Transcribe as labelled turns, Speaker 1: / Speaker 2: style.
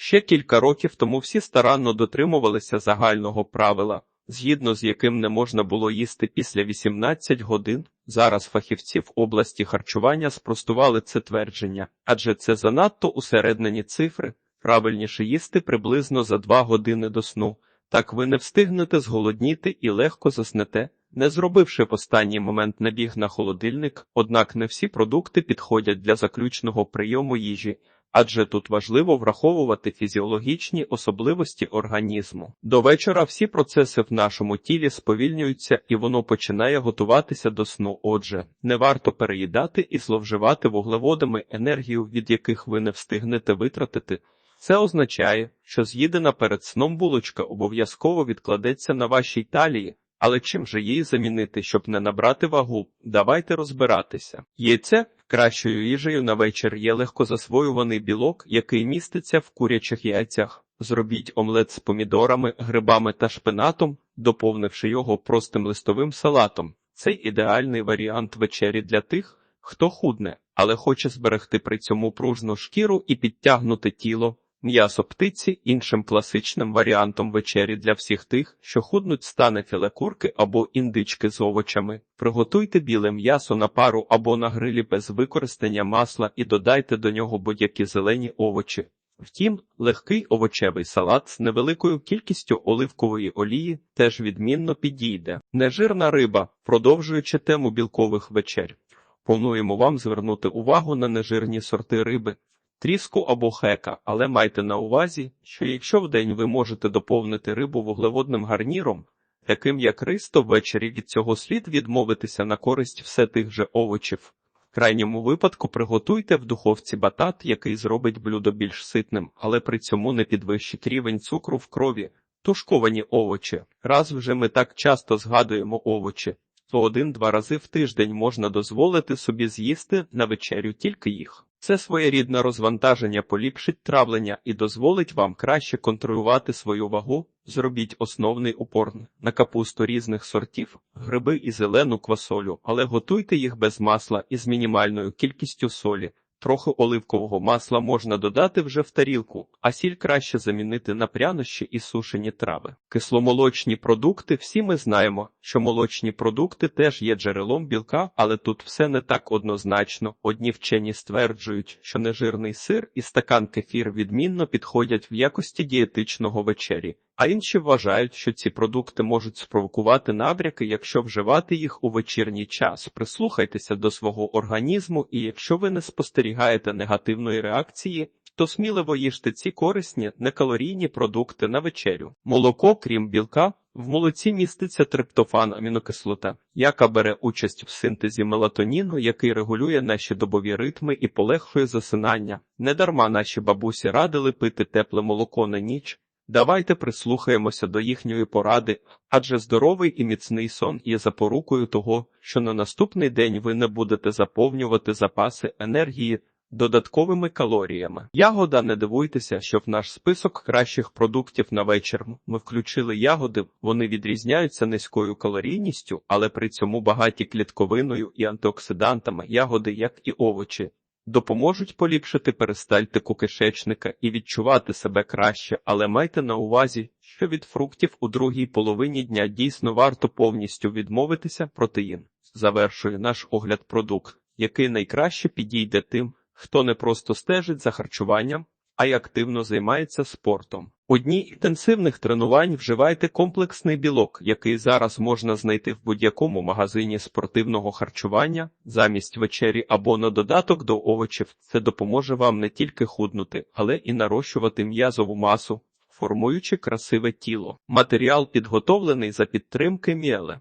Speaker 1: Ще кілька років тому всі старанно дотримувалися загального правила, згідно з яким не можна було їсти після 18 годин. Зараз фахівці в області харчування спростували це твердження, адже це занадто усереднені цифри. Правильніше їсти приблизно за 2 години до сну. Так ви не встигнете зголодніти і легко заснете, не зробивши в останній момент набіг на холодильник, однак не всі продукти підходять для заключного прийому їжі, адже тут важливо враховувати фізіологічні особливості організму. До вечора всі процеси в нашому тілі сповільнюються і воно починає готуватися до сну. Отже, не варто переїдати і зловживати вуглеводами енергію, від яких ви не встигнете витратити. Це означає, що з'їдена перед сном булочка обов'язково відкладеться на вашій талії, але чим же її замінити, щоб не набрати вагу? Давайте розбиратися. Яйце кращою їжею на вечір є легко засвоюваний білок, який міститься в курячих яйцях. Зробіть омлет з помідорами, грибами та шпинатом, доповнивши його простим листовим салатом. Це ідеальний варіант вечері для тих, хто худне, але хоче зберегти при цьому пружну шкіру і підтягнути тіло. М'ясо птиці іншим класичним варіантом вечері для всіх тих, що худнуть стане філе курки або індички з овочами. Приготуйте біле м'ясо на пару або на грилі без використання масла і додайте до нього будь-які зелені овочі. Втім, легкий овочевий салат з невеликою кількістю оливкової олії теж відмінно підійде. Нежирна риба, продовжуючи тему білкових вечер. Плануємо вам звернути увагу на нежирні сорти риби, тріску або хека, але майте на увазі, що якщо вдень ви можете доповнити рибу вуглеводним гарніром, таким як рис, то ввечері від цього слід відмовитися на користь все тих же овочів. В крайньому випадку приготуйте в духовці батат, який зробить блюдо більш ситним, але при цьому не підвищить рівень цукру в крові. Тушковані овочі. Раз вже ми так часто згадуємо овочі, то один-два рази в тиждень можна дозволити собі з'їсти на вечерю тільки їх. Це своєрідне розвантаження поліпшить травлення і дозволить вам краще контролювати свою вагу. Зробіть основний упор на капусту різних сортів, гриби і зелену квасолю, але готуйте їх без масла і з мінімальною кількістю солі. Трохи оливкового масла можна додати вже в тарілку, а сіль краще замінити на прянощі і сушені трави. Кисломолочні продукти всі ми знаємо, що молочні продукти теж є джерелом білка, але тут все не так однозначно. Одні вчені стверджують, що нежирний сир і стакан кефір відмінно підходять в якості дієтичного вечері. А інші вважають, що ці продукти можуть спровокувати набряки, якщо вживати їх у вечірній час. Прислухайтеся до свого організму, і якщо ви не спостерігаєте негативної реакції, то сміливо їжте ці корисні некалорійні продукти на вечерю. Молоко, крім білка, в молоці міститься триптофан амінокислота, яка бере участь в синтезі мелатоніну, який регулює наші добові ритми і полегшує засинання. Недарма наші бабусі радили пити тепле молоко на ніч. Давайте прислухаємося до їхньої поради, адже здоровий і міцний сон є запорукою того, що на наступний день ви не будете заповнювати запаси енергії додатковими калоріями. Ягода, не дивуйтеся, що в наш список кращих продуктів на вечір ми включили ягоди, вони відрізняються низькою калорійністю, але при цьому багаті клітковиною і антиоксидантами, ягоди, як і овочі допоможуть поліпшити перистальтику кишечника і відчувати себе краще, але майте на увазі, що від фруктів у другій половині дня дійсно варто повністю відмовитися протеїн. Завершує наш огляд продукт, який найкраще підійде тим, хто не просто стежить за харчуванням, а й активно займається спортом. У дні інтенсивних тренувань вживайте комплексний білок, який зараз можна знайти в будь-якому магазині спортивного харчування, замість вечері або на додаток до овочів. Це допоможе вам не тільки худнути, але і нарощувати м'язову масу, формуючи красиве тіло. Матеріал підготовлений за підтримки Міеле.